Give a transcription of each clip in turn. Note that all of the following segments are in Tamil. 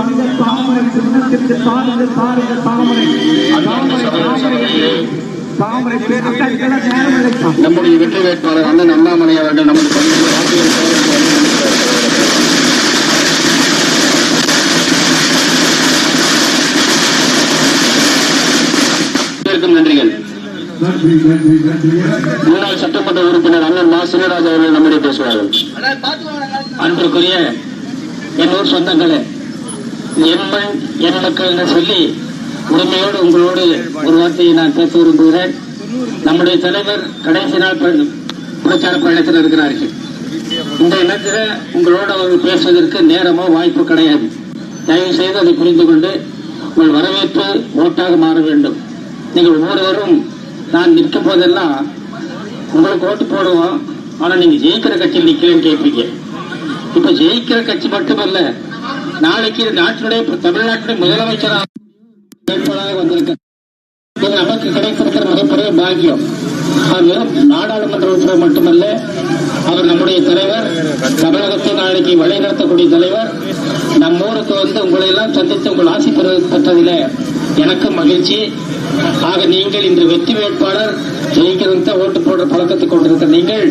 அந்த தாமரை சின்னத்திற்கு தாமரை. தாமரை தாமரை. நம்முடைய வெற்றி வேட்பாளர் அண்ணன் அண்ணாமலை அவர்கள் நமது நன்றிகள். நன்றி நன்றி நன்றி. முன்னாள் சட்டமன்ற உறுப்பினர் அண்ணன் மா. சீனிவாஸ் அவர்கள் நம்முடைய பேசுவார்கள். அன்றுக்குரிய என் ஊர் சொந்தங்களே என் மண் என் மக்கள் என்று சொல்லி உரிமையோடு உங்களோடு ஒரு வார்த்தையை நான் பேச விரும்புகிறேன். நம்முடைய தலைவர் கடைசி நாள் பிரச்சார பயணத்தில் இருக்கிறார்கள். இந்த இடத்துல உங்களோட வந்து பேசுவதற்கு நேரமோ வாய்ப்பு கிடையாது. தயவு செய்து அதை புரிந்து கொண்டு உங்கள் வரவேற்பு ஓட்டாக மாற வேண்டும். நீங்கள் ஒவ்வொருவரும் நான் நிற்கும் போதெல்லாம் உங்களுக்கு ஓட்டு போடுவோம். ஆனா நீங்க ஜெயிக்கிற கட்சியில் நிக்கலன்னு கேட்பீங்க. இப்போ ஜெயிக்கிற கட்சி மட்டுமல்ல நாளைக்கு நாட்டினுடைய தமிழ்நாட்டுடைய முதலமைச்சராக வேட்பாளராக வந்திருக்கிறார் இது நமக்கு கிடைத்திருக்கிற மிகப்பெரிய பாக்கியம். அவர் நாடாளுமன்ற உறுப்பினர் மட்டுமல்ல அவர் நம்முடைய தலைவர் தமிழகத்தை நாளைக்கு வழிநடத்தக்கூடிய தலைவர் நம்ம ஊருக்கு வந்து உங்களை எல்லாம் சந்தித்து உங்கள் ஆசை பெற்றதில் எனக்கும் மகிழ்ச்சி. ஆக நீங்கள் இன்று வெற்றி வேட்பாளர் ஜெயிக்கிறத ஓட்டு போடுற பழக்கத்தை கொண்டிருக்கிற நீங்கள்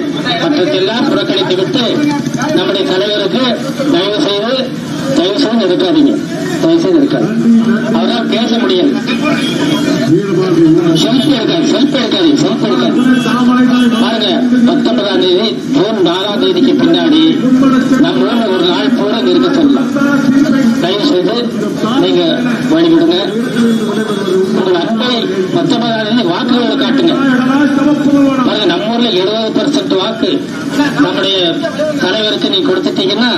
மற்றதெல்லாம் புறக்கணித்து விட்டு நம்முடைய தலைவருக்கு தயவு செய்து தயவு செய்து இருக்காதீங்க தயவு செய்து இருக்காது அவரால் பேச முடியாது. செல்ஃப் எடுக்காது செல்ஃப் எடுக்காதீங்க செல்ஃப் எடுக்காது பாருங்க பத்தொன்பதாம் தேதி ஜூன் நாலாம் தேதிக்கு பின்னாடி நம்ம ஊர்ல ஒரு நாள் பூரா இங்க இருக்க சொல்லலாம். தயவு செய்து நீங்க வழிவிடுங்க. உங்கள் அன்பை பத்தொன்பதாம் தேதி வாக்குகளை காட்டுங்க. பாருங்க நம்ம ஊர்ல எழுபது பெர்சென்ட் வாக்கு நம்முடைய தலைவருக்கு நீ கொடுத்துட்டீங்கன்னா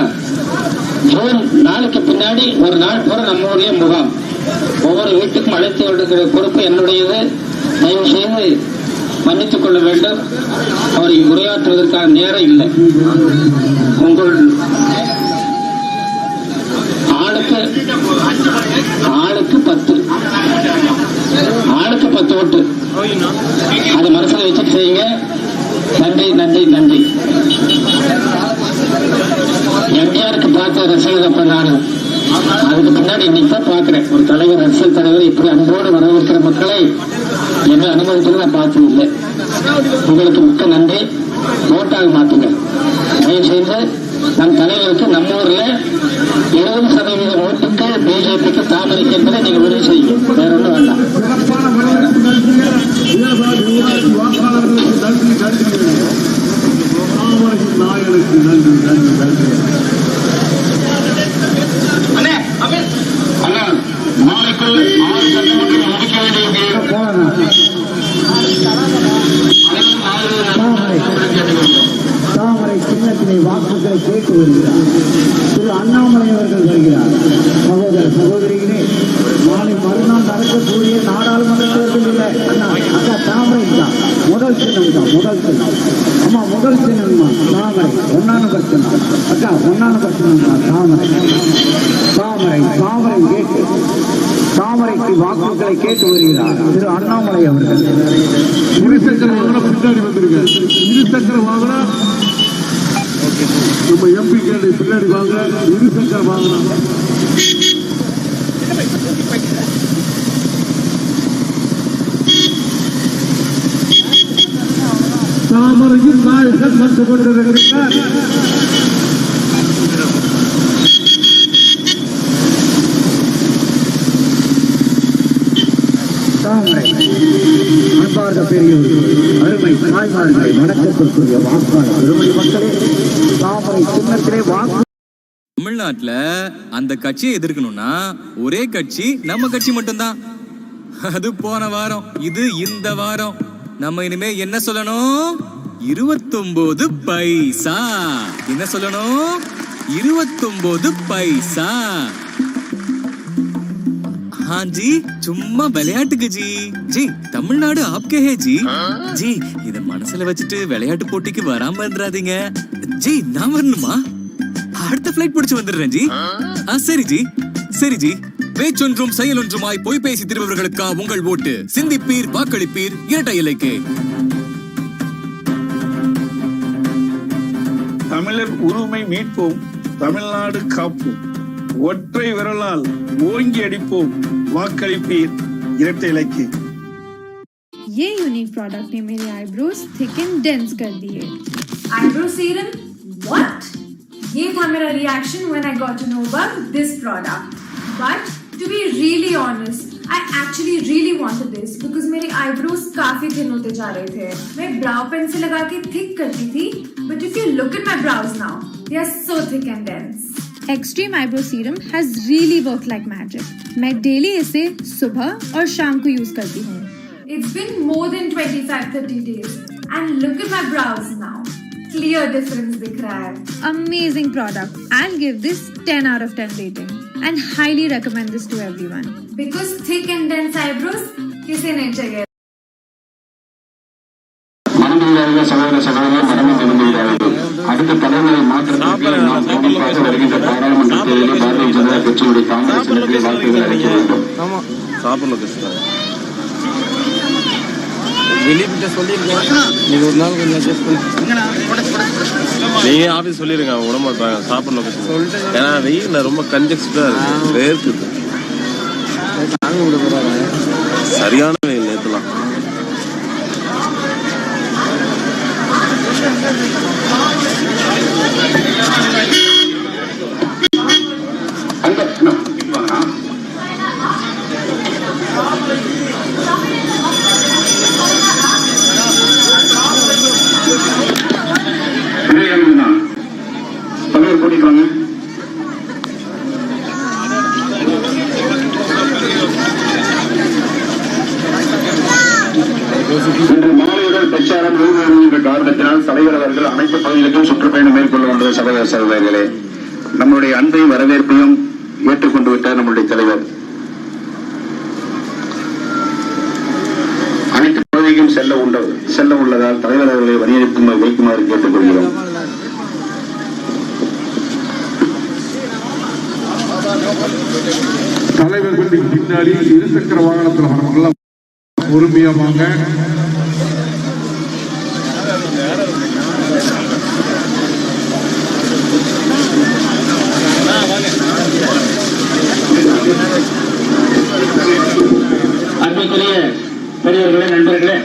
ஜூன் நாளுக்கு பின்னாடி ஒரு நாள் பூரா நம்ம ஊர்லயே முகாம். ஒவ்வொரு வீட்டுக்கும் அழைத்து கொடுக்கிற பொறுப்பு என்னுடையது. தயவு செய்து மன்னித்துக் கொள்ள வேண்டும். அவரை உரையாற்றுவதற்கான நேரம் இல்லை. உங்கள் ஆளுக்கு ஆளுக்கு பத்து. ஆளுக்கு பத்து ஓட்டு. அதை மனசுல வச்சுட்டு செய்யுங்க. நன்றி நன்றி நன்றி. எம்ஜிஆருக்கு பார்த்த ரசிகர் அப்ப அதுக்கு பின்னாடி இன்னைக்கு தான் பாக்குறேன் ஒரு தலைவர் அரசியல் தலைவர் இப்படி அன்போடு வரவேற்கிற மக்களை என்ன அனுபவத்தில் நான் பார்த்தது இல்லை உங்களுக்கு மிக்க நன்றி ஓட்டாக மாத்துங்க தயவு செய்து நம் தலைவருக்கு நம்ம ஊர்ல இருபது சதவீத ஓட்டுக்கு பிஜேபிக்கு தாமரைக்கு என்பதை நீங்க உறுதி செய்யுங்க வேற ஒன்றும் வேண்டாம் சிறப்பான வரவேற்பு நன்றிகள் வீரபாண்டி ஊராட்சி வாக்காளர்களுக்கு நன்றி நன்றி தாமரையின் நாயனுக்கு நன்றி நன்றி நன்றி. அண்ணா நாளைக்குள் ஆறு சட்டமன்றம் முடிக்க வேண்டிய தாமரை சின்னத்திலே வாக்குகளை கேட்டு வருகிறார். திரு அண்ணாமலை அவர்கள் வருகிறார். சகோதர சகோதரிகளே நாளை மறுநாள் நடக்கக்கூடிய நாடாளுமன்ற தேர்தல் இல்லை. அண்ணா அக்கா தாமரை தான் முதல் சின்னம் தான் முதல் சின்னம். அம்மா முதல் சின்னம்மா தாமரை ஒன்னான பட்சம் அக்கா ஒன்னான பட்சம் தாமரை தாமரை தாமரை கேட்டு தாமரைக்கு வாக்குகளை கேட்டு வருகிறார் திரு அண்ணாமலை அவர்கள் இருசக்கர வாகனம் பின்னாடி வந்துருங்க இருசக்கர வாகனம் நம்ம எம்பி கேட்டு பின்னாடி வாங்க இருசக்கர வாகனம் தாமரையின் நாயகன் வந்து கொண்டிருக்கிறார். தாமரை அன்பார்ந்த பெரியவர்கள் அருமை தாய்மார்களே வணக்கத்திற்குரிய வாக்காளர் அருமை மக்களே தாமரை சின்னத்திலே வாக்கு தமிழ்நாட்டுல அந்த கட்சியை எதிர்க்கணும்னா ஒரே கட்சி நம்ம கட்சி மட்டும்தான். அது போன வாரம் இது இந்த வாரம். நம்ம இனிமே என்ன சொல்லணும்? இருபத்தொன்பது பைசா. என்ன சொல்லணும்? இருபத்தொன்பது பைசா. हाँ जी சும்மா விளையாட்டுக்கு ஜி. ஜி தமிழ்நாடு ஆப்கே ஹே ஜி. ஜி இத மனசுல வச்சுட்டு விளையாட்டு போட்டிக்கு வராம இருந்துறாதீங்க. ஜி நான் வரணுமா? அடுத்த ஃபிளைட் பிடிச்சு வந்துடுறேன் ஜி. ஆ சரி ஜி. சரி ஜி. பேச்சொன்றும் செயலொன்றுமாய் பொய் பேசி திருபவர்களுக்கா உங்கள் ஓட்டு சிந்திப்பீர் வாக்களிப்பீர் இரட்டை இலைக்கு தமிழர் உரிமை மீட்போம் தமிழ்நாடு காப்போம் ஒற்றை விரலால் ஓங்கி அடிப்போம் வாக்களிப்பீர் இரட்டை இலக்கு ये यूनिक प्रोडक्ट ने मेरे आईब्रोज थिक एंड डेंस कर दिए eyebrow serum what ये था मेरा reaction when i got to know about this product but to be really honest I actually really wanted this because मेरे आईब्रोज काफ़ी थिन होते जा रहे थे। मैं ब्राउ पेन से लगा के थिक करती थी but if you look at my brows now they are so thick and dense extreme eyebrow serum has really work like magic मैं डेली इसे सुबह और शाम को यूज़ करती हूँ। It's been more than 25 30 days and look at my brows now clear difference दिख रहा है। Amazing product I give this 10 out of 10 rating and highly recommend this to everyone. Because thick and dense eyebrows, kiss in it again. சகோதர சகோதரர் மரணம் விரும்புகிறார்கள் அடுத்த தலைமுறை மாற்றத்திற்கு நாம் கவனமாக வருகின்ற பாராளுமன்ற தேர்தலில் பாரதிய ஜனதா கட்சியுடைய காங்கிரஸ் உறுப்பினர் வாக்குகள் அளிக்க வேண்டும் வெளியிட்ட சொல்லியிருக்கோம் நீங்க ஒரு நாள் கொஞ்சம் நீங்க ஆபீஸ் சொல்லிருங்க விட மாட்டாங்க சாப்பிட லொகேஷன் ஏன்னா வெயில்ல ரொம்ப கன்ஜெக்ஸ்டா இருக்கு. வேர்க்குது. சரியான வெயில் நேத்துலாம். அந்த இன்னும் வாங்க. விவேகானந்தா தலைவர் கூட்டிட்டு வாங்க இன்று மாலையுடன் பிரச்சாரம் நடைபெறும் என்ற காரணத்தினால் தலைவர் அவர்கள் அனைத்து பகுதிகளுக்கும் சுற்றுப்பயணம் மேற்கொள்ளுகின்ற சகோதர சகோதரர்களே நம்முடைய அன்பையும் வரவேற்பையும் ஏற்றுக்கொண்டு விட்டார் நம்முடைய தலைவர் அனைத்து பகுதிக்கும் செல்ல உண்ட செல்ல உள்ளதால் தலைவர் அவர்களை வணிகத்துக்கு வைக்குமாறு கேட்டுக்கொள்கிறோம் தலைவர் வீட்டுக்கு பின்னாடி இருசக்கர வாகனத்தில் வரவங்களாம் பொறுமையா வாங்க அன்புக்குரிய பெரியவர்களே நண்பர்களே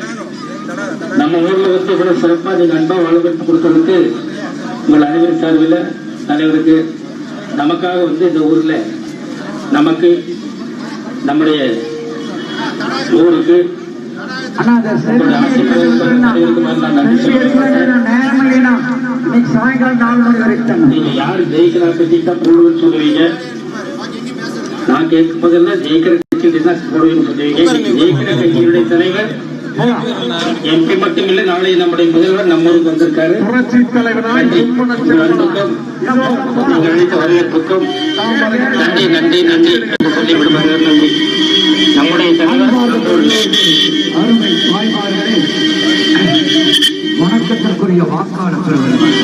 நம்ம ஊர்ல வந்து இவ்வளவு சிறப்பாக நீங்க அன்பா வலுப்படுத்தி கொடுத்ததுக்கு உங்கள் அனைவரும் சார்பில் தலைவருக்கு நமக்காக வந்து இந்த ஊர்ல நமக்கு நம்முடைய ஊருக்கு அண்ணா அந்த செல்ஃபி நன்றி செல்ஃபி. எடுக்கணும் நேரம் இல்லைனா இன்னைக்கு சாயங்காலம் நாலு மணி வரைக்கும் நீங்க யாரு ஜெயிக்கிறா கட்சி தான் போடுவேன்னு சொல்லுவீங்க? நான் கேட்கும் போதெல்லாம் ஜெயிக்கிற கட்சி தான் போடுவேன்னு சொல்லுவீங்க. இன்னைக்கு ஜெயிக்கிற கட்சியினுடைய தலைவர் எம்பி மட்டும் இல்ல நாளை நம்முடைய முதல்வர் நம்ம ஊருக்கு வந்திருக்காரு அளித்த வரவேற்புக்கும் நன்றி நன்றி நன்றி. சொல்லி விடுவார்கள் நன்றி. நம்முடைய தலைவர் அருமை தாய்மார்களே வணக்கத்திற்குரிய வாக்காளர் பெறுவர்கள்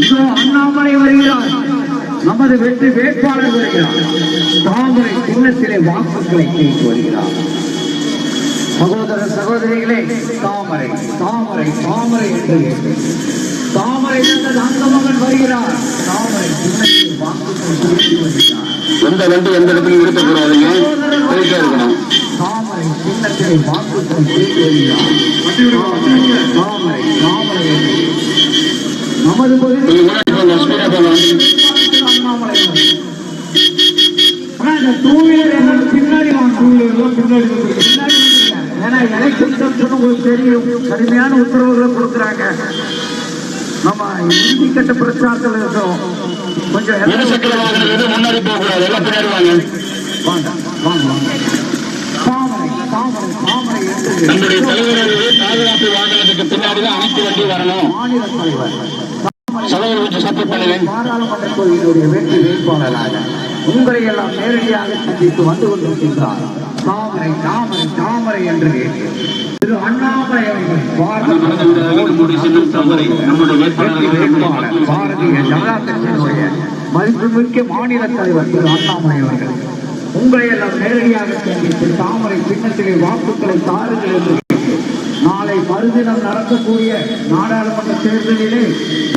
இதோ அண்ணாமலை வருகிறார். நமது வெற்றி வேட்பாளர் வருகிறார். தாமரை சின்னத்திலே வாக்குகளை கேட்டு வருகிறார். சகோதர சகோதரிகளே தாமரை தாமரை தாமரை என்று தாமரை தந்த மகன் வருகிறார். தாமரை சின்னத்தில் வாக்குகளை கேட்டு வருகிறார். எந்த வண்டி எந்த இடத்துலையும் இருக்கக்கூடாதுங்க போயிட்டே இருக்கணும். தாமரை சின்னத்திலே வாக்குகளை தாமரை தாமரை நமது இந்த பின்னாடி பின்னாடி ஏன்னா எலெக்ஷன் கமிஷன் உங்களுக்கு தெரியும் கடுமையான உத்தரவுகளை கொடுக்குறாங்க. நம்ம இந்தி கட்ட பிரச்சாரத்தில் இருக்கிறோம் இருசக்கர வாகனம் எதுவும் முன்னாடி போகக்கூடாது. எல்லாம் பின்னாடி வாங்க. நம்முடைய பாதுகாப்பு வாகனத்துக்கு பின்னாடி தான் அனைத்து வண்டி வரணும் சகோதரர் கொஞ்சம் சப்போர்ட் பாராளுமன்ற தொகுதியினுடைய வெற்றி வேட்பாளராக உங்களை எல்லாம் நேரடியாக சந்தித்து வந்து கொண்டிருக்கின்றார். தாமரை தாமரை தாமரை என்று திரு அண்ணாமலை பாரதிய ஜனதா கட்சியினுடைய மதிப்புமிக்க மாநில தலைவர் திரு அண்ணாமலை அவர்கள் உங்களை எல்லாம் நேரடியாக சந்தித்து தாமரை சின்னத்திலே வாக்குகளை தாருங்கள் என்று நாளை மறுதினம் நடக்கக்கூடிய நாடாளுமன்ற தேர்தலிலே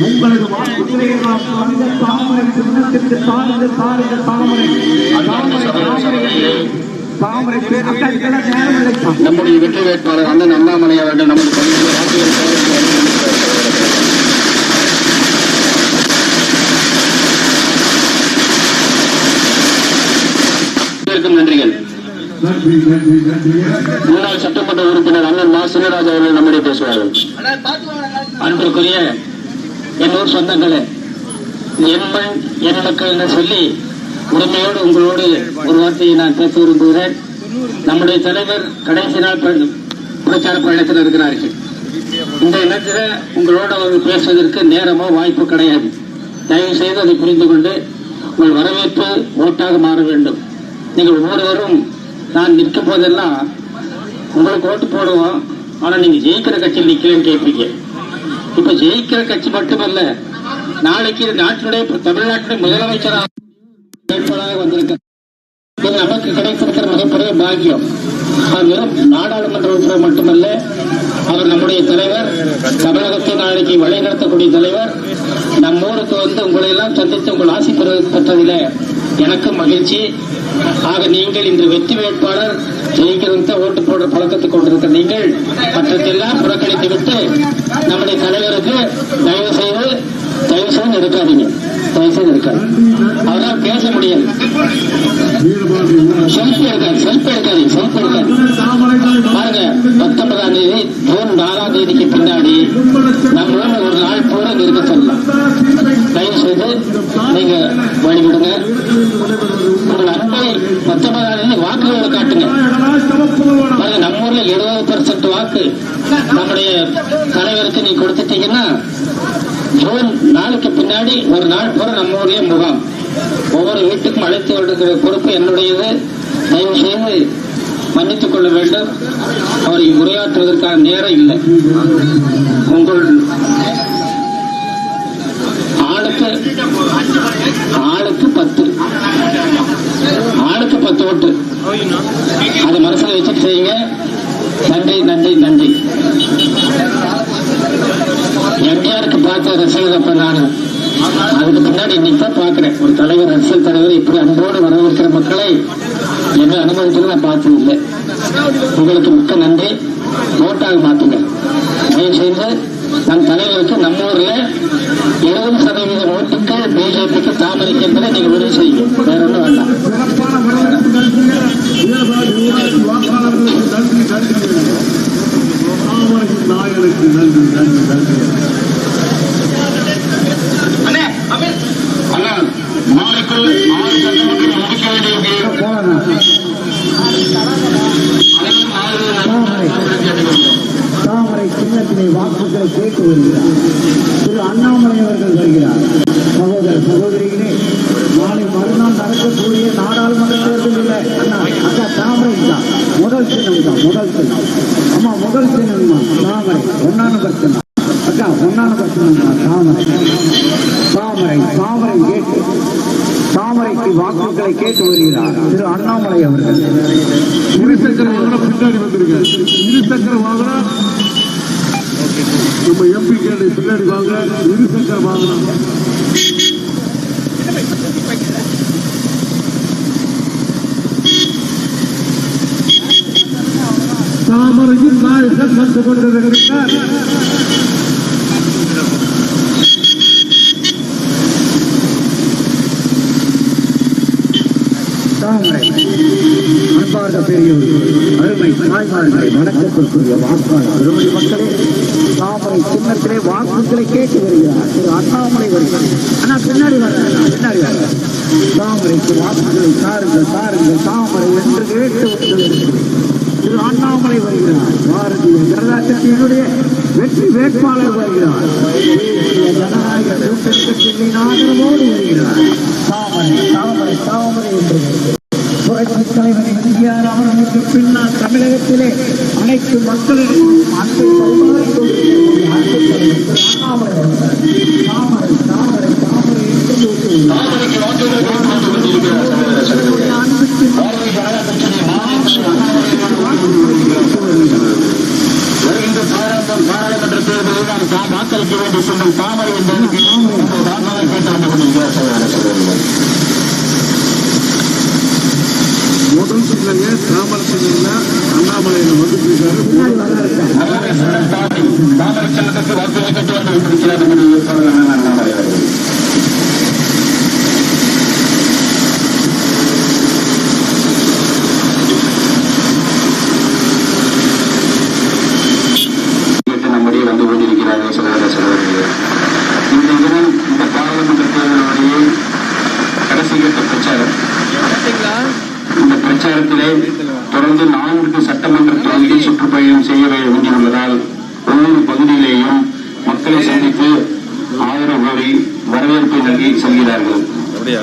உங்களது வாக்குகளை நாம் அந்த தாமரை சின்னத்திற்கு சார்ந்து சார்ந்த தாமரை தாமரை தாமரை நம்முடைய வெற்றி வேட்பாளர் அண்ணன் அண்ணாமலை அவர்கள் நமது நன்றிகள். நன்றி நன்றி நன்றி. முன்னாள் சட்டமன்ற உறுப்பினர் அண்ணன் மா. சீனிவாச அவர்கள் நம்முடைய பேசுவார்கள். அன்பிற்குரிய என் ஊர் சொந்தங்களே என் மண் என் மக்கள் சொல்லி உரிமையோடு உங்களோடு ஒரு வார்த்தையை நான் பேச விரும்புகிறேன். நம்முடைய தலைவர் கடைசி நாள் பிரச்சார பயணத்தில் இருக்கிறார்கள். இந்த இடத்துல உங்களோட அவர் பேசுவதற்கு நேரமோ வாய்ப்பு கிடையாது. தயவு செய்து அதை புரிந்து கொண்டு உங்கள் வரவேற்பு ஓட்டாக மாற வேண்டும். நீங்கள் ஒவ்வொருவரும் நான் நிற்கும் போதெல்லாம் உங்களுக்கு ஓட்டு போடுவோம். ஆனா நீங்க ஜெயிக்கிற கட்சியில் நிக்கலன்னு கேட்பீங்க. இப்ப ஜெயிக்கிற கட்சி மட்டுமல்ல நாளைக்கு நாட்டினுடைய தமிழ்நாட்டினுடைய முதலமைச்சராக வேட்பாளராக வந்திருக்க இது நமக்கு கிடைத்திருக்கிற மிகப்பெரிய பாக்கியம். அது நாடாளுமன்ற உறுப்பினர் மட்டுமல்ல அவர் நம்முடைய தலைவர் தமிழகத்தை நாளைக்கு வழிநடத்தக்கூடிய தலைவர் நம்ம ஊருக்கு வந்து உங்களை எல்லாம் சந்தித்து உங்கள் ஆசி பெற்றதில் எனக்கும் மகிழ்ச்சி. ஆக நீங்கள் இன்று வெற்றி வேட்பாளர் ஜெயிக்கிறத ஓட்டு போடுற பழக்கத்தை கொண்டிருக்கிற நீங்கள் மற்றத்தெல்லாம் புறக்கணித்து விட்டு நம்முடைய தலைவருக்கு தயவு செய்து தயவு செய்து இருக்காதீங்க தயவு இருக்காது அவரால் பேச முடியாது செல்ஃபி எடுக்காது செல்ஃபி இருக்காது செல்ஃபி எடுக்காது பாருங்க பத்தொன்பதாம் தேதி ஜூன் நாலாம் தேதிக்கு பின்னாடி நம்ம ஊர்ல ஒரு நாள் பூரா இருக்க சொல்லலாம். தயவு செய்து நீங்க வழிவிடுங்க. உங்கள் அன்பை பத்தொன்பதாம் தேதி வாக்குகளை காட்டுங்க. பாருங்க நம்ம ஊர்ல எழுபது பெர்சென்ட் வாக்கு நம்முடைய தலைவருக்கு நீ கொடுத்துட்டீங்கன்னா ஜூன் நாளுக்கு பின்னாடி ஒரு நாள் பூரா நம்மளுடைய முகாம். ஒவ்வொரு வீட்டுக்கும் அழைத்து வருகிற பொறுப்பு என்னுடையது. தயவு செய்து மன்னித்துக் கொள்ள வேண்டும். அவரை உரையாற்றுவதற்கான நேரம் இல்லை. உங்கள் ஆளுக்கு ஆளுக்கு பத்து. ஆளுக்கு பத்து ஓட்டு. அதை மனசில் வச்சுட்டு செய்யுங்க. நன்றி நன்றி நன்றி. எம்ஜிஆருக்கு பார்த்த நான். அதுக்கு பின்னாடி இன்னைக்கு பாக்குறேன் ஒரு தலைவர் அரசியல் தலைவர் இப்படி அன்போடு வரவேற்கிற மக்களை என்ன அனுபவத்தில் நான் பார்த்தது இல்லை உங்களுக்கு மிக்க நன்றி. நோட்டாக மாத்துங்க. தயவு செய்து நம் தலைவருக்கு நம்ம ஊர்ல எழுபது சதவீத ஓட்டுக்கு பிஜேபிக்கு தாமரைக்கு என்பதை நீங்க உறுதி செய்யும் வேற ஒன்றும் வேண்டாம். சிறப்பான நன்றி நன்றி நன்றி. நாளைக்குள் ஆறு முடிக்க வேண்டிய தாமரை தாமரை சின்னத்திலே வாக்குகளை கேட்டு வருகிறார் திரு அண்ணாமலை அவர்கள் வருகிறார். சகோதர சகோதரிகளே நாளை மறுநாள் நடக்கக்கூடிய நாடாளுமன்ற இல்லை. அண்ணா அக்கா தாமரை தான். முதல் சின்னம் தான் முதல் சின்னம். அம்மா முதல் சின்னம் தான். தாமரை ஒன்னான நம்பர் சின்னம் அக்கா ஒன்னான நம்பர் சின்னம் தான் தாமரை தாமரை தாமரை கேட்டு தாமரைக்கு வாக்குகளை கேட்டு வருகிறார் திரு அண்ணாமலை அவர்கள் இருசக்கர வாகனம் பின்னாடி வந்திருக்க இருசக்கர வாகனம் நம்ம எம்பி கேட்டு பின்னாடி வாங்க இருசக்கர வாகனம் தாமரையின் நாயகர் வந்து கொண்டிருக்கிறார் தாமரை அன்பார்ந்த பெரியோர் அருமை தாய்மார்களை வணக்கத்திற்குரிய வாக்காளர் அருமை மக்களே தாமரை சின்னத்திலே வாக்குகளை கேட்டு வருகிறார். திரு அண்ணாமலை வருகிறார். ஆனா பின்னாடி வர பின்னாடி வர தாமரைக்கு வாக்குகளை தாருங்கள் தாருங்கள் தாமரை என்று கேட்டு வருகிறேன் திரு அண்ணாமலை வருகிறார். பாரதிய ஜனதா கட்சியினுடைய வெற்றி வேட்பாளர் வருகிறார். ஜனநாயக கூட்டத்தின் ஆதரவோடு வருகிறார். தாமரை தாமரை தாமரை என்று உலகத் தலைவர் எம்ஜிஆர் அவர்களுக்கு தமிழகத்திலே அனைத்து மக்களிடையும் அன்பு பாராளுமன்ற வாக்களிக்க வேண்டும் சொல்லும் தாமரை என்பதற்கு தாமரை கேட்டு வந்து கொண்டிருக்கிறார் முதல் பாராளுமன்ற சொல்லிருக்காங்க தாமரத்தில் அண்ணாமலையில வந்து இருக்காரு தாமரச்சலத்துக்கு வந்து இருக்கிறார் நம்முடைய வேட்பாளர் அண்ணன் அண்ணாமலை அவர்கள் கேட்டு நம்முடைய வந்து கொண்டிருக்கிறார்கள் சகோதர சகோதரிகளே இந்த தினம் இந்த பாராளுமன்ற தேர்தலுடைய கடைசி கட்ட பிரச்சாரம் இந்த பிரச்சாரத்திலே தொடர்ந்து நான்கு சட்டமன்ற தொகுதியில் சுற்றுப்பயணம் செய்ய வேண்டியுள்ளதால் ஒவ்வொரு பகுதியிலேயும் மக்களை சந்தித்து ஆதரவு கோரி வரவேற்பை நல்கி செல்கிறார்கள் அப்படியா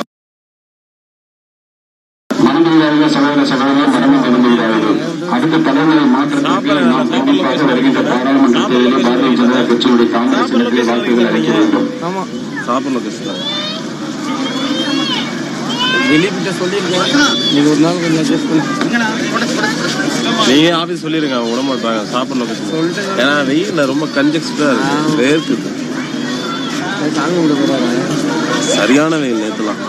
மனமுடிவார்கள் சகோதர சகோதரர் மரணம் விரும்புகிறார்கள் அடுத்த தலைமுறை மாற்றத்திற்கு நாம் கண்டிப்பாக வருகின்ற பாராளுமன்ற தேர்தலில் பாரதிய ஜனதா கட்சியுடைய காங்கிரஸ் இடத்திலே வாக்குகள் அளிக்க வேண்டும். நீங்க ஆபீஸ் சொல்லிருங்க சாப்பிடணும் ஏன்னா வெயில்ல ரொம்ப கன்ஜெக்ஸ்டா இருக்கு. வேர்க்குது சரியான வெயில் நேத்துலாம்.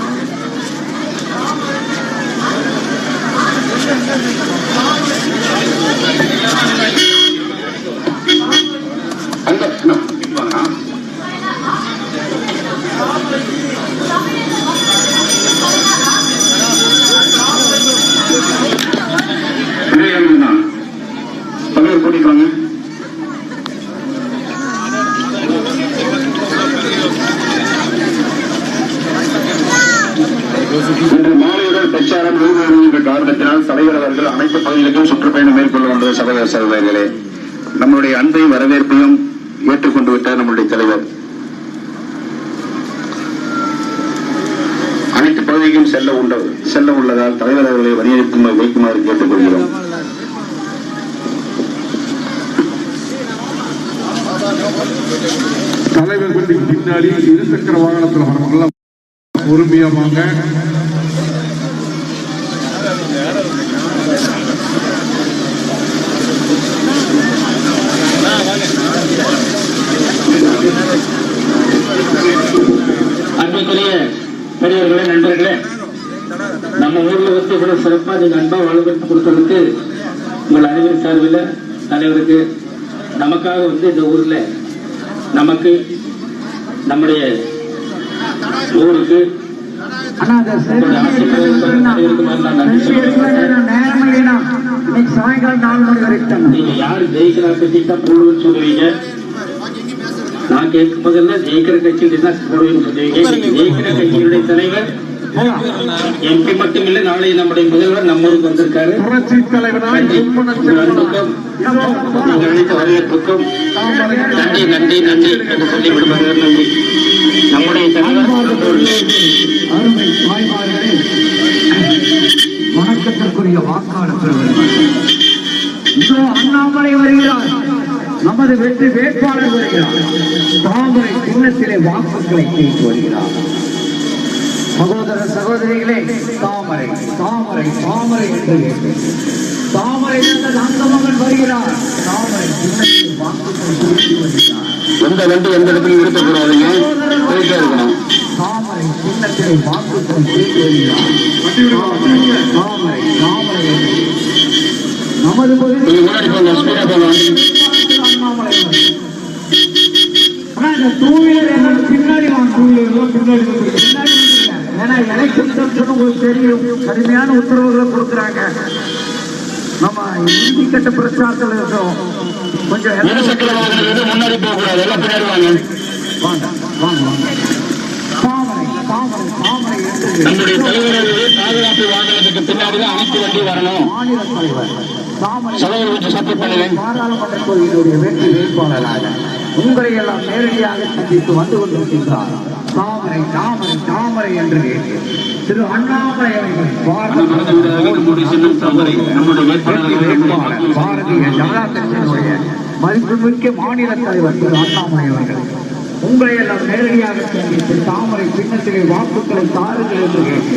அந்த இன்னும் வாங்க. விவேகானந்தா பகல் கூட்டிட்டு வாங்க இன்று மாலையுடன் பிரச்சாரம் நிறைவேறும் என்ற காரணத்தினால் தலைவர் அவர்கள் அனைத்து பகுதிகளுக்கும் சுற்றுப்பயணம் மேற்கொள்ள வந்தது சகோதர சகோதரிகளே நம்முடைய அன்பை வரவேற்பையும் ஏற்றுக்கொண்டு விட்டார் நம்முடைய தலைவர். அனைத்து பகுதிக்கும் செல்ல உண்ட செல்ல உள்ளதால் தலைவர் அவர்களை வலியுறுத்தும் வைக்குமாறு கேட்டுக்கொள்கிறோம். தலைவர் பின்னாடி இருசக்கர வாகனத்தில் வரவங்களாம் பொறுமையா வாங்க. அன்புக்குரிய பெரியவர்களே நண்பர்களே நம்ம ஊர்ல வந்து இவ்வளவு சிறப்பா நீங்க அன்பா வலுப்படுத்தி கொடுத்ததுக்கு உங்கள் அனைவரின் சார்பில் தலைவருக்கு நமக்காக வந்து இந்த ஊர்ல நமக்கு நம்முடைய ஊருக்கு நீங்க யாரு ஜெயிக்கிறா கட்சி தான் சொல்லுவீங்க. நான் கேட்கும் போதெல்லாம் ஜெயிக்கிற கட்சியில் தான் போடுவேன்னு சொல்லுவீங்க. ஜெயிக்கிற கட்சியினுடைய தலைவர் எம்பி மட்டும் இல்ல நாளை நம்முடைய முதல்வர் நம்ம ஊருக்கு வந்திருக்காரு அளித்த வரவேற்புக்கும் நன்றி நன்றி நன்றி என்று சொல்லி விடுபடுகிறார் நன்றி. நம்முடைய வணக்கத்திற்குரிய வாக்காளர் இதோ அண்ணாமலை வருகிறார். நமது வெற்றி வேட்பாளர் வருகிறார். தாமரை சின்னத்திலே வாக்குகளை கேட்டு வருகிறார். சகோதர சகோதரிகளே தாமரை தாமரை தாமரை என்று தாமரை என்ற நந்தமகன் வருகிறார். தாமரை சின்னத்திலே வாக்குகளை கேட்டு வருகிறார். எந்த வண்டி எந்த இடத்துல நிறுத்தக்கூடாதுங்க போயிட்டே இருக்கணும். தாமரை சின்னத்திலே வாக்குகளை கேட்டு வருகிறார். தாமரை தாமரை நமது பகுதி நீங்க முன்னாடி போங்க ஸ்பீடா போங்க அண்ணாமலை ஆனா இந்த டூ வீலர் பின்னாடி வாங்க டூ வீலர்லாம் பின்னாடி. ஏன்னா எலெக்ஷன் கமிஷன் உங்களுக்கு தெரியும். கடுமையான உத்தரவுகளை கொடுக்குறாங்க. நம்ம கட்ட பிரச்சாரத்தில் இருக்கோம். கொஞ்சம் முன்னாடி போக கூடாது எல்லாம் பின்னாடி வாங்க. வாங்க வாங்க தாமரை தாமரை என்று நம்முடைய தலைவர் பாதுகாப்பு வாகனத்துக்கு பின்னாடி அனைத்து வண்டி வரணும். மாநில தலைவர் தாமரை சகோதரர் கொஞ்சம் சப்போர்ட் பண்ணுங்க. பாராளுமன்ற தொகுதியினுடைய வெற்றி வேட்பாளராக உங்களை எல்லாம் நேரடியாக சந்தித்து வந்து கொண்டிருக்கின்றார். தாமரை தாமரை தாமரை என்று திரு அண்ணாமலை பாரதிய ஜனதா கட்சியினுடைய மதிப்புமிக்க மாநில தலைவர் திரு அண்ணாமலை அவர்கள். உங்களை எல்லாம் நேரடியாக சந்தித்து தாமரை சின்னத்திலே வாக்குகளை தாருங்கள் என்று கேட்டு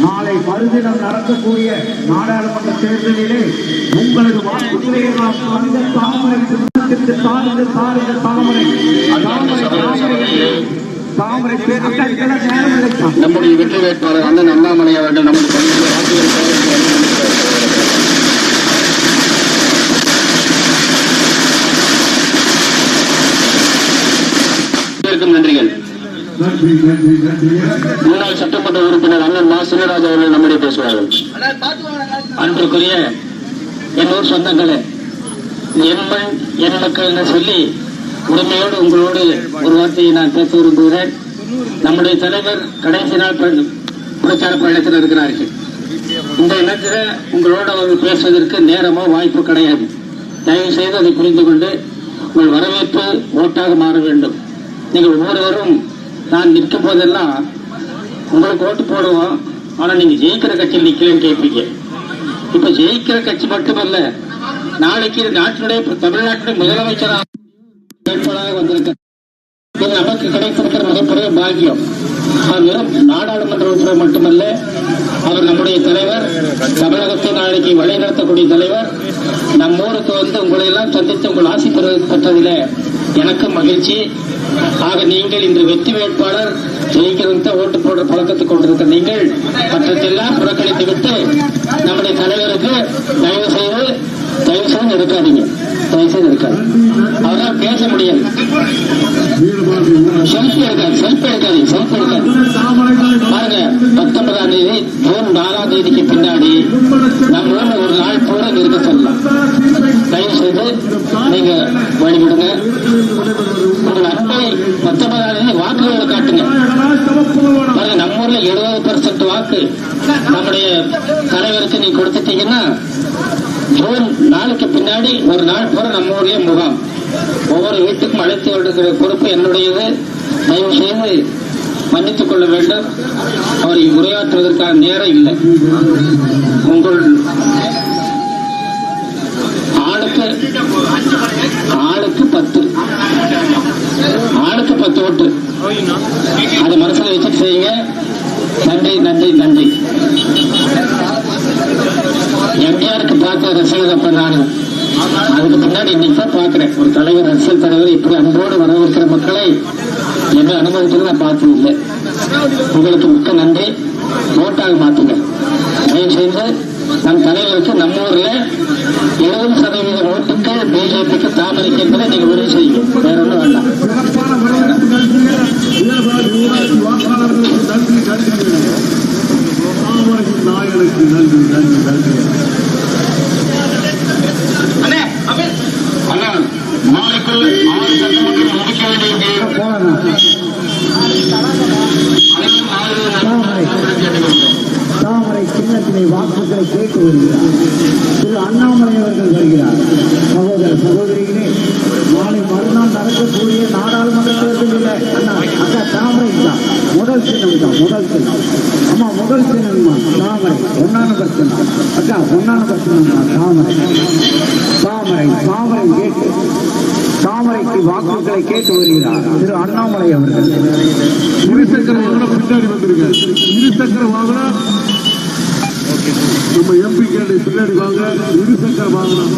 நாளை மறுதினம் நடக்கக்கூடிய நாடாளுமன்ற தேர்தலிலே உங்களது வாக்குகளை தாமரை தானத்திற்கு தானுக்கு தானுக்கு தாமரை தாமரை நம்முடைய வெற்றி வேட்பாளர் அண்ணன் அண்ணாமலை அவர்கள் நமது நன்றிகள். முன்னாள் சட்டமன்ற உறுப்பினர் அண்ணன் மா. சிவராஜ் அவர்கள் நம்முடைய பேசுவார்கள். அன்றுக்குரிய என் ஊர் சொந்தங்களே என் மண் என் மக்கள் என்று சொல்லி உரிமையோடு உங்களோடு ஒரு வார்த்தையை நான் பேச விரும்புகிறேன். நம்முடைய தலைவர் கடைசி நாள் பிரச்சார பயணத்தில் இருக்கிறார்கள். இந்த இடத்துல உங்களோட அவர் பேசுவதற்கு நேரமோ வாய்ப்பு கிடையாது. தயவு செய்து அதை புரிந்து கொண்டு உங்கள் வரவேற்பு ஓட்டாக மாற வேண்டும். நீங்கள் ஒவ்வொருவரும் நான் நிற்கும் போதெல்லாம் உங்களுக்கு ஓட்டு போடுவோம். ஆனால் நீங்கள் ஜெயிக்கிற கட்சியில் நிற்கலன்னு கேட்பீங்க. இப்போ ஜெயிக்கிற கட்சி மட்டுமல்ல நாளைக்கு நாட்டினுடைய தமிழ்நாட்டினுடைய முதலமைச்சராக வேட்பாளராக வந்திருக்கிறார் இது நமக்கு கிடைத்திருக்கிற மிகப்பெரிய பாக்கியம். வெறும் நாடாளுமன்ற உறுப்பினர் மட்டுமல்ல அவர் நம்முடைய தலைவர் தமிழகத்தை நாளைக்கு வழிநடத்தக்கூடிய தலைவர் நம் ஊருக்கு வந்து உங்களை எல்லாம் சந்தித்து உங்கள் ஆசி பெற்றதில் எனக்கும் எனக்கு மகிழ்ச்சி. ஆக நீங்கள் இன்று வெற்றி வேட்பாளர் ஜெயிக்கிறத ஓட்டு போடுற பழக்கத்தை கொண்டிருக்க நீங்கள் மற்றதெல்லாம் புறக்கணித்து விட்டு நம்முடைய தலைவருக்கு தயவு செய்து தயவு செய்து எடுக்காதீங்க தயவு செய்து எடுக்காது அவரால் பேச முடியாது. வீரபாண்டி செல்ஃபி எடுக்காது செல்ஃபி எடுக்காதீங்க. செல்ஃபி எடுக்காது பாருங்க பத்தொன்பதாம் தேதி ஜூன் நாலாம் தேதிக்கு பின்னாடி நம்ம ஊர்ல ஒரு நாள் பூரா இருக்க சொல்லலாம். தயவு செய்து நீங்க வழிவிடுங்க. உங்கள் அன்பை பத்தொன்பதாம் தேதி வாக்குகளை காட்டுங்க. பாருங்க நம்ம ஊர்ல எழுபது பர்சன்ட் வாக்கு நம்முடைய தலைவருக்கு நீ கொடுத்துட்டீங்கன்னா ஜூன் நாளுக்கு பின்னாடி ஒரு நாள் பூரா நம்ம ஊர்லயே முகாம். ஒவ்வொரு வீட்டுக்கும் அழைத்து வருகிற பொறுப்பு என்னுடையது. தயவு செய்து மன்னித்துக் கொள்ள வேண்டும். அவரை உரையாற்றுவதற்கான நேரம் இல்லை. உங்கள் ஆளுக்கு ஆளுக்கு பத்து. ஆளுக்கு பத்து ஓட்டு. அதை மனசுல வச்சுட்டு செய்யுங்க. நன்றி நன்றி நன்றி. எம்ஜிஆருக்கு பார்த்து ரசிகர்கள் அப்ப அதுக்கு பின்னாடி இன்னைக்கு தான் பாக்குறேன் ஒரு தலைவர் அரசியல் தலைவர் இப்படி அன்போடு வரவேற்கிற மக்களை எந்த அனுபவத்திலும் நான் பார்த்தது இல்லை உங்களுக்கு மிக்க நன்றி ஓட்டாக மாத்துங்க தயவு செய்து நம் தலைவருக்கு நம்ம ஊர்ல எழுபது சதவீத ஓட்டுக்கு பிஜேபிக்கு தாமரைக்கு என்பதை நீங்க உறுதி செய்யும் வேற ஒன்றும் வேண்டாம் வாக்காளர்களுக்கு நன்றி நாயனுக்கு நன்றி நன்றி நன்றி அண்ணா நாளைக்குள் ஆறு சட்டமன்றம் முடிக்க வேண்டிய போகலாம் தாமரை தாமரை சின்னத்திலே வாக்குகளை கேட்டு வருகிறார் திரு அண்ணாமலை அவர்கள் வருகிறார் சகோதர சகோதரிகளே நாளை மறுநாள் நடக்கக்கூடிய நாடாளுமன்ற தேர்தலில் அண்ணா அக்கா தாமரை தான் முதல் சின்னம் தான் முதல் சின்னம் அம்மா முதல் சின்னம்மா தாமரை ஒன்னான பிரச்சனை அக்கா ஒன்னான பிரச்சனைம்மா தாமரை தாமரை தாமரை கேட்டு தாமரைக்கு வாக்குகளை கேட்டு வருகிறார் திரு அண்ணாமலை அவர்கள் இருசக்கர வாகனம் பின்னாடி வந்துருங்க இருசக்கர வாகனம் நம்ம எம்பி கேட்டு பின்னாடி வாங்க இருசக்கர வாகனம்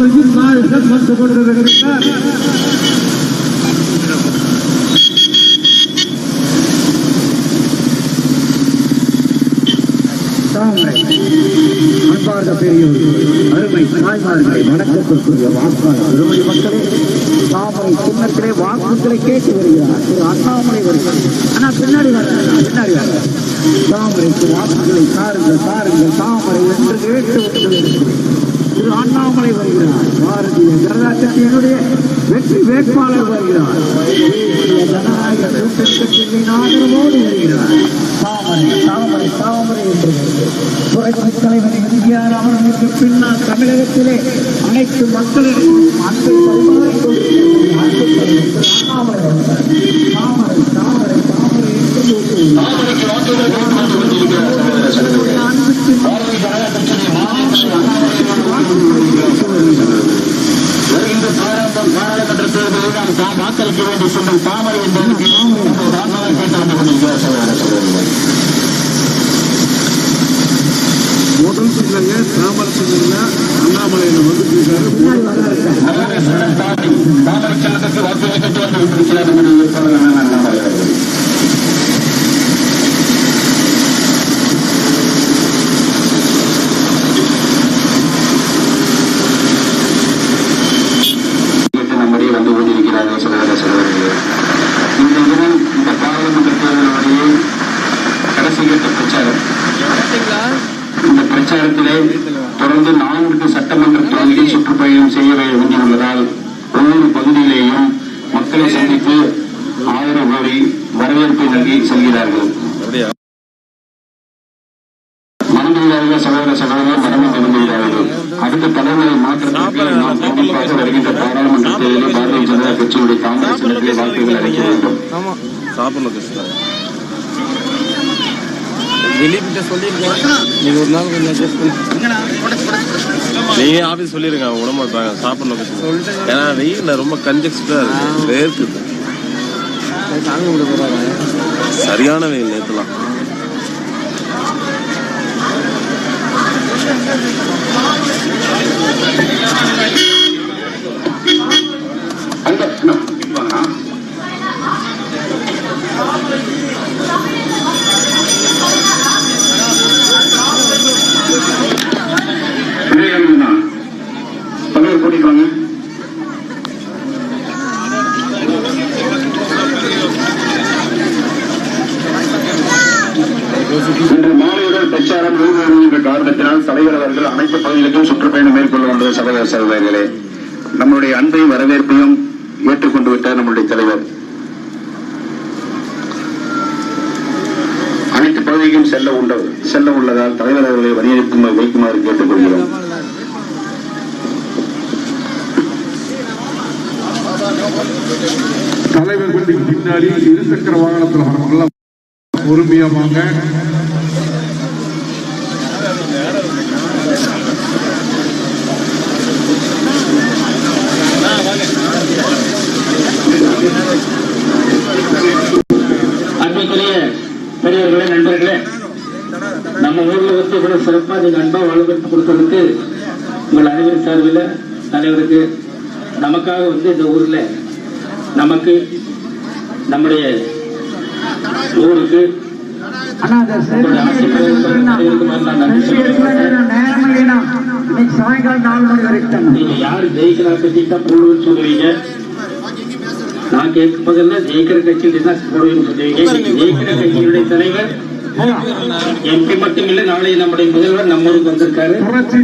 தாமரையும் நாயகன் வந்து கொண்டிருக்கிறார் தாமரை அன்பார்ந்த பெரியோர்கள் அருமை தாய்மார்களை வணக்கத்திற்குரிய வாக்காளர் அருமை மக்களே தாமரை சின்னத்திலே வாக்குகளை கேட்டு வருகிறார். திரு அண்ணாமலை வருகிறார் ஆனால் பின்னாடி வர பின்னாடி வர தாமரைக்கு வாக்குகளை தாருங்கள் தாருங்கள். தாமரை என்று கேட்டு வருகிறேன் திரு அண்ணாமலை வருகிறார். பாரதிய ஜனதா கட்சியினுடைய வெற்றி வேட்பாளர் வருகிறார். ஜனநாயக கூட்டணி ஆதரவோடு வருகிறார். தாமரை தாமரை தாமரை என்று. தலைவர் எம்ஜிஆர் அவர்களுக்கு பின்னால் தமிழகத்திலே அனைத்து மக்களிடையும் அன்பை பரிமாறிக் வாக்களிக்க வேண்டிய சொன்னால் தாமரை என்பதற்கு கேட்டு வந்து கொண்டிருக்கிறார் சகோதர சகோதரிகளே. முதல் சின்னங்க தாமரை சின்னங்க அண்ணாமலையில வந்துட்டு இருக்காரு நேரத்திலே தொடர்ந்து நான்கு சட்டமன்ற தொகுதி சுற்றுப்பயணம் செய்ய வேண்டியுள்ளதால் ஒவ்வொரு பகுதியிலேயும் மக்களை சந்தித்து ஆதரவு கோரி வரவேற்பை நல்கி செல்கிறார்கள். சகோதர சகோதர மனமும் மனமுடியாதது அடுத்த தலைமுறை மாற்றத்திற்கு நாம் கண்டிப்பாக வருகின்ற பாராளுமன்ற தேர்தலில் பாரதிய ஜனதா கட்சியுடைய காங்கிரஸ் வாக்குகள் அளிக்க வேண்டும். சாப்பிடணும் கிருஷ்ணா திலீப்கிட்ட சொல்லியிருக்கேன். நீங்க ஒரு நாள் கொஞ்சம் அட்ஜஸ்ட் பண்ணி. சொல்லிருங்க அவங்க விட மாட்டாங்க சாப்பிடணும் ஏன்னா வெயில்ல ரொம்ப கன்ஜெக்ஸ்டா இருக்கு வேர்க்குது. சரியான வெயில் நேத்துலாம். அந்த இன்னும் வாங்க. விவேகானந்தா தலைவர் கூட்டிட்டு வாங்க இன்று மாலையுடன் பிரச்சாரம் நிறுவனம் என்ற காரணத்தினால் தலைவர் அவர்கள் அனைத்து பகுதிகளுக்கும் சுற்றுப்பயணம் மேற்கொள்ள வந்தது சகோதர சகோதரிகளே நம்முடைய அன்பை வரவேற்பையும் ஏற்றுக்கொண்டு விட்டார் நம்முடைய தலைவர் அனைத்து பகுதிக்கும் செல்ல உண்ட செல்ல உள்ளதால் தலைவர் அவர்களை வணிகம் வைக்குமாறு கேட்டுக்கொள்கிறோம் தலைவர் வண்டிக்கு பின்னாடி இருசக்கர வாகனத்தில் வரவங்க பொறுமையா வாங்க. அன்பிற்குரிய பெரியவர்களே நண்பர்களே நம்ம ஊர்ல வந்து இவ்வளவு சிறப்பா நீங்க அன்பா வலுப்படுத்தி கொடுத்ததுக்கு உங்கள் அனைவரும் சார்பில் தலைவருக்கு நமக்காக வந்து இந்த ஊர்ல நமக்கு நம்முடைய ஊருக்கு. ஆனா அந்த இன்னைக்கு சாயங்காலம் நாலு மணி வரைக்கும் நீங்க யாரு? ஜெயிக்கிறா கட்சி தான் போடுவேன்னு சொல்லுவீங்க நான் கேட்கும் போதெல்லாம் ஜெயிக்கிற கட்சியில தான் போடுவேன்னு சொல்லுவீங்க ஜெயிக்கிற கட்சியினுடைய தலைவர் எம்பி மட்டும் இல்ல நாளை நம்முடைய முதல்வர் நம்ம ஊருக்கு வந்திருக்காரு புரட்சி